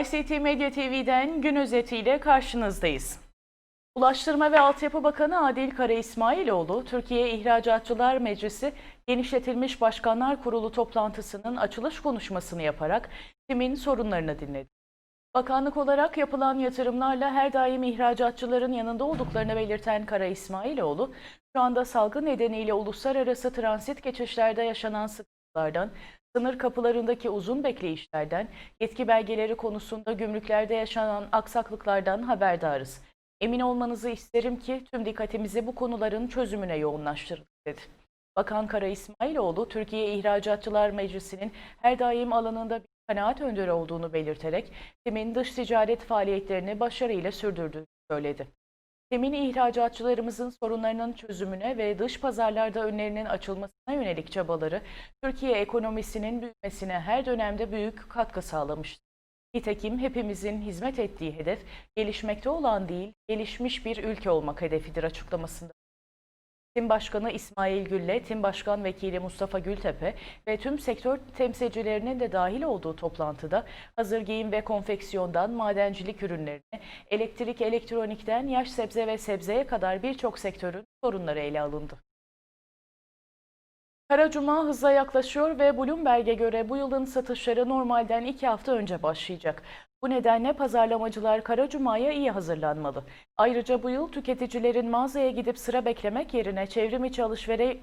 ICT Medya TV'den gün özetiyle karşınızdayız. Ulaştırma ve Altyapı Bakanı Adil Kara İsmailoğlu, Türkiye İhracatçılar Meclisi Genişletilmiş Başkanlar Kurulu toplantısının açılış konuşmasını yaparak TİM'in sorunlarını dinledi. Bakanlık olarak yapılan yatırımlarla her daim ihracatçıların yanında olduklarını belirten Kara İsmailoğlu, şu anda salgın nedeniyle uluslararası transit geçişlerde yaşanan sıkıntılardan, sınır kapılarındaki uzun bekleyişlerden, yetki belgeleri konusunda gümrüklerde yaşanan aksaklıklardan haberdarız. Emin olmanızı isterim ki tüm dikkatimizi bu konuların çözümüne yoğunlaştırdık dedi. Bakan Kara İsmailoğlu, Türkiye İhracatçılar Meclisi'nin her daim alanında bir kanaat önderi olduğunu belirterek TİM'in dış ticaret faaliyetlerini başarıyla sürdürdüğünü söyledi. TİM'in ihracatçılarımızın sorunlarının çözümüne ve dış pazarlarda önlerinin açılmasına yönelik çabaları Türkiye ekonomisinin büyümesine her dönemde büyük katkı sağlamıştır. Nitekim hepimizin hizmet ettiği hedef gelişmekte olan değil, gelişmiş bir ülke olmak hedefidir açıklamasında. Tim Başkanı İsmail Gülle, Tim Başkan Vekili Mustafa Gültepe ve tüm sektör temsilcilerinin de dahil olduğu toplantıda hazır giyim ve konfeksiyondan madencilik ürünlerine, elektrik elektronikten yaş sebze ve sebzeye kadar birçok sektörün sorunları ele alındı. Kara Cuma hızla yaklaşıyor ve Bloomberg'e göre bu yılın satışları normalden iki hafta önce başlayacak. Bu nedenle pazarlamacılar Kara Cuma'ya iyi hazırlanmalı. Ayrıca bu yıl tüketicilerin mağazaya gidip sıra beklemek yerine çevrim içi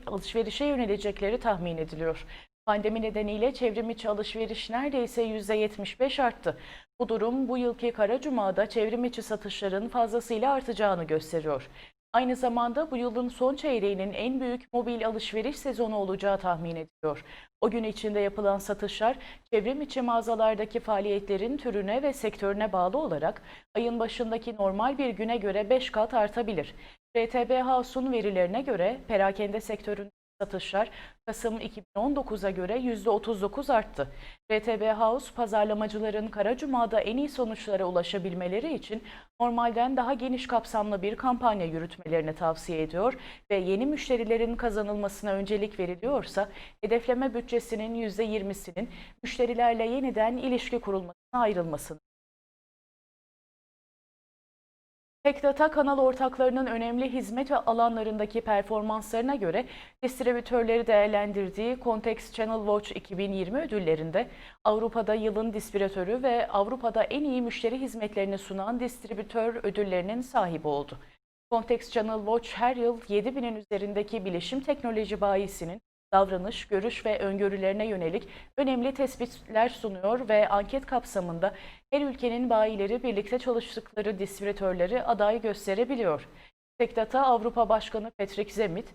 alışverişe yönelecekleri tahmin ediliyor. Pandemi nedeniyle çevrim içi alışveriş neredeyse %75 arttı. Bu durum bu yılki Kara Cuma'da çevrim içi satışların fazlasıyla artacağını gösteriyor. Aynı zamanda bu yılın son çeyreğinin en büyük mobil alışveriş sezonu olacağı tahmin ediliyor. O gün içinde yapılan satışlar çevrim içi mağazalardaki faaliyetlerin türüne ve sektörüne bağlı olarak ayın başındaki normal bir güne göre 5 kat artabilir. RTB House'un verilerine göre perakende sektörün satışlar Kasım 2019'a göre %39 arttı. RTB House pazarlamacıların Kara Cuma'da en iyi sonuçlara ulaşabilmeleri için normalden daha geniş kapsamlı bir kampanya yürütmelerini tavsiye ediyor ve yeni müşterilerin kazanılmasına öncelik veriliyorsa hedefleme bütçesinin %20'sinin müşterilerle yeniden ilişki kurulmasına ayrılmasını Tekdata kanal ortaklarının önemli hizmet ve alanlarındaki performanslarına göre distribütörleri değerlendirdiği Context Channel Watch 2020 ödüllerinde Avrupa'da yılın distribütörü ve Avrupa'da en iyi müşteri hizmetlerini sunan distribütör ödüllerinin sahibi oldu. Context Channel Watch her yıl 7000'in üzerindeki bilişim teknoloji bayisinin davranış, görüş ve öngörülerine yönelik önemli tespitler sunuyor ve anket kapsamında her ülkenin bayileri birlikte çalıştıkları distribütörleri aday gösterebiliyor. Tekdata Avrupa Başkanı Patrick Zemit,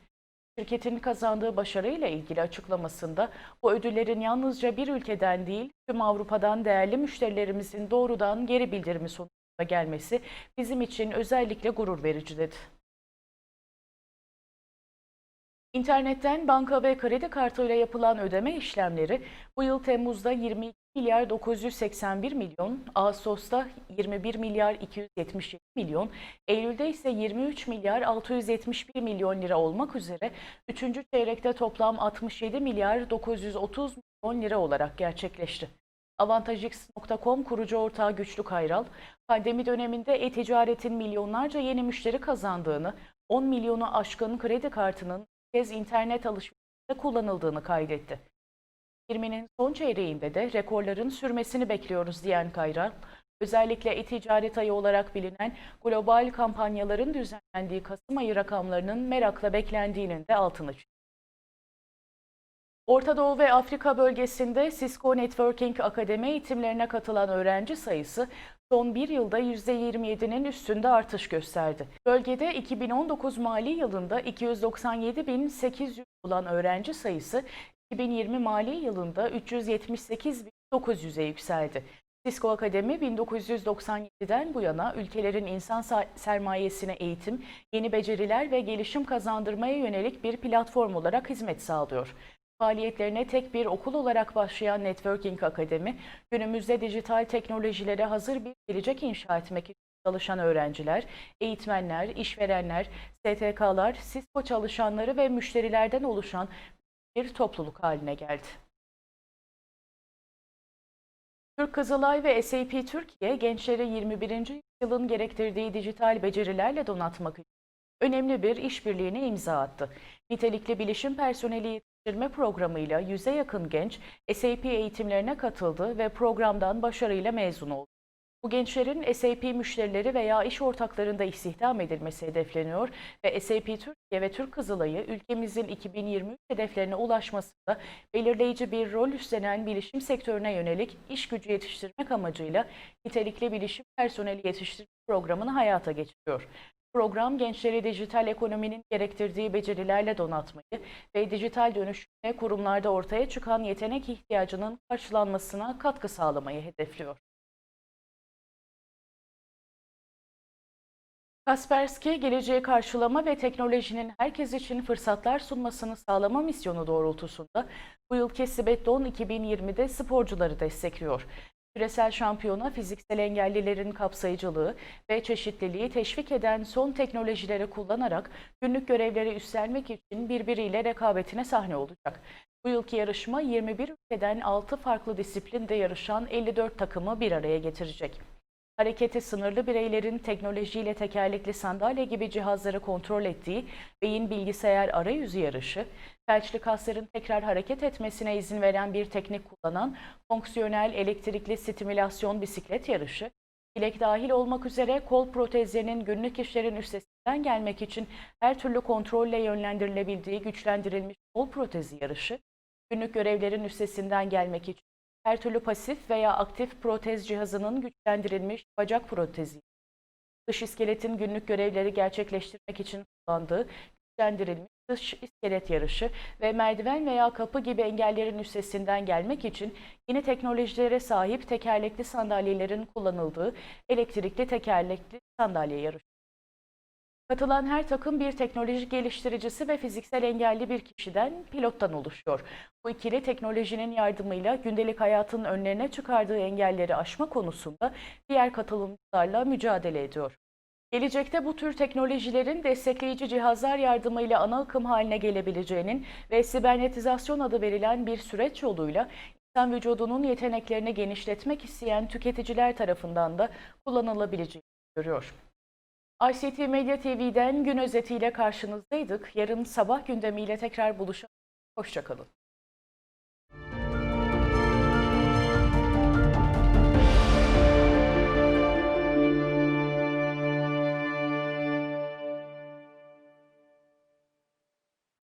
şirketin kazandığı başarıyla ilgili açıklamasında bu ödüllerin yalnızca bir ülkeden değil tüm Avrupa'dan değerli müşterilerimizin doğrudan geri bildirimi sonucunda gelmesi bizim için özellikle gurur verici dedi. İnternetten banka ve kredi kartıyla yapılan ödeme işlemleri bu yıl Temmuz'da 22 milyar 981 milyon, Ağustos'ta 21 milyar 277 milyon, Eylül'de ise 23 milyar 671 milyon lira olmak üzere 3. çeyrekte toplam 67 milyar 930 milyon lira olarak gerçekleşti. Avantajx.com kurucu ortağı Güçlü Kayral, pandemi döneminde e-ticaretin milyonlarca yeni müşteri kazandığını, 10 milyonu aşkın kredi kartının kez internet alışverişinde kullanıldığını kaydetti. 20'nin son çeyreğinde de rekorların sürmesini bekliyoruz diyen Kayral, özellikle e-ticaret ayı olarak bilinen global kampanyaların düzenlendiği Kasım ayı rakamlarının merakla beklendiğinin de altını çizdi. Orta Doğu ve Afrika bölgesinde Cisco Networking Akademi eğitimlerine katılan öğrenci sayısı son bir yılda %27'nin üstünde artış gösterdi. Bölgede 2019 mali yılında 297.800 olan öğrenci sayısı 2020 mali yılında 378.900'e yükseldi. Cisco Akademi 1997'den bu yana ülkelerin insan sermayesine eğitim, yeni beceriler ve gelişim kazandırmaya yönelik bir platform olarak hizmet sağlıyor. Faaliyetlerine tek bir okul olarak başlayan Networking Akademi, günümüzde dijital teknolojilere hazır bir gelecek inşa etmek için çalışan öğrenciler, eğitmenler, işverenler, STK'lar, Cisco çalışanları ve müşterilerden oluşan bir topluluk haline geldi. Türk Kızılay ve SAP Türkiye gençleri 21. yılın gerektirdiği dijital becerilerle donatmak için önemli bir işbirliğine imza attı. Nitelikli bilişim personeli yetiştirme programıyla yüze yakın genç SAP eğitimlerine katıldı ve programdan başarıyla mezun oldu. Bu gençlerin SAP müşterileri veya iş ortaklarında istihdam edilmesi hedefleniyor ve SAP Türkiye ve Türk Kızılay'ı ülkemizin 2023 hedeflerine ulaşmasında belirleyici bir rol üstlenen bilişim sektörüne yönelik iş gücü yetiştirmek amacıyla nitelikli bilişim personeli yetiştirme programını hayata geçiriyor. Program gençleri dijital ekonominin gerektirdiği becerilerle donatmayı ve dijital dönüşümle kurumlarda ortaya çıkan yetenek ihtiyacının karşılanmasına katkı sağlamayı hedefliyor. Kaspersky, geleceği karşılama ve teknolojinin herkes için fırsatlar sunmasını sağlama misyonu doğrultusunda bu yılki Sibetton 2020'de sporcuları destekliyor. Küresel şampiyona fiziksel engellilerin kapsayıcılığı ve çeşitliliği teşvik eden son teknolojileri kullanarak günlük görevleri üstlenmek için birbiriyle rekabetine sahne olacak. Bu yılki yarışma 21 ülkeden 6 farklı disiplinde yarışan 54 takımı bir araya getirecek. Hareketi sınırlı bireylerin teknolojiyle tekerlekli sandalye gibi cihazları kontrol ettiği beyin bilgisayar arayüzü yarışı, felçli kasların tekrar hareket etmesine izin veren bir teknik kullanan fonksiyonel elektrikli stimülasyon bisiklet yarışı, bilek dahil olmak üzere kol protezlerinin günlük işlerin üstesinden gelmek için her türlü kontrolle yönlendirilebildiği güçlendirilmiş kol protezi yarışı, günlük görevlerin üstesinden gelmek için her türlü pasif veya aktif protez cihazının güçlendirilmiş bacak protezi, dış iskeletin günlük görevleri gerçekleştirmek için kullandığı güçlendirilmiş dış iskelet yarışı ve merdiven veya kapı gibi engellerin üstesinden gelmek için yeni teknolojilere sahip tekerlekli sandalyelerin kullanıldığı elektrikli tekerlekli sandalye yarışı. Katılan her takım bir teknoloji geliştiricisi ve fiziksel engelli bir kişiden pilottan oluşuyor. Bu ikili teknolojinin yardımıyla gündelik hayatın önlerine çıkardığı engelleri aşma konusunda diğer katılımcılarla mücadele ediyor. Gelecekte bu tür teknolojilerin destekleyici cihazlar yardımıyla ana akım haline gelebileceğinin ve sibernetizasyon adı verilen bir süreç yoluyla insan vücudunun yeteneklerini genişletmek isteyen tüketiciler tarafından da kullanılabileceğini görüyor. ICT Medya TV'den gün özetiyle karşınızdaydık. Yarın sabah gündemiyle tekrar buluşalım. Hoşçakalın.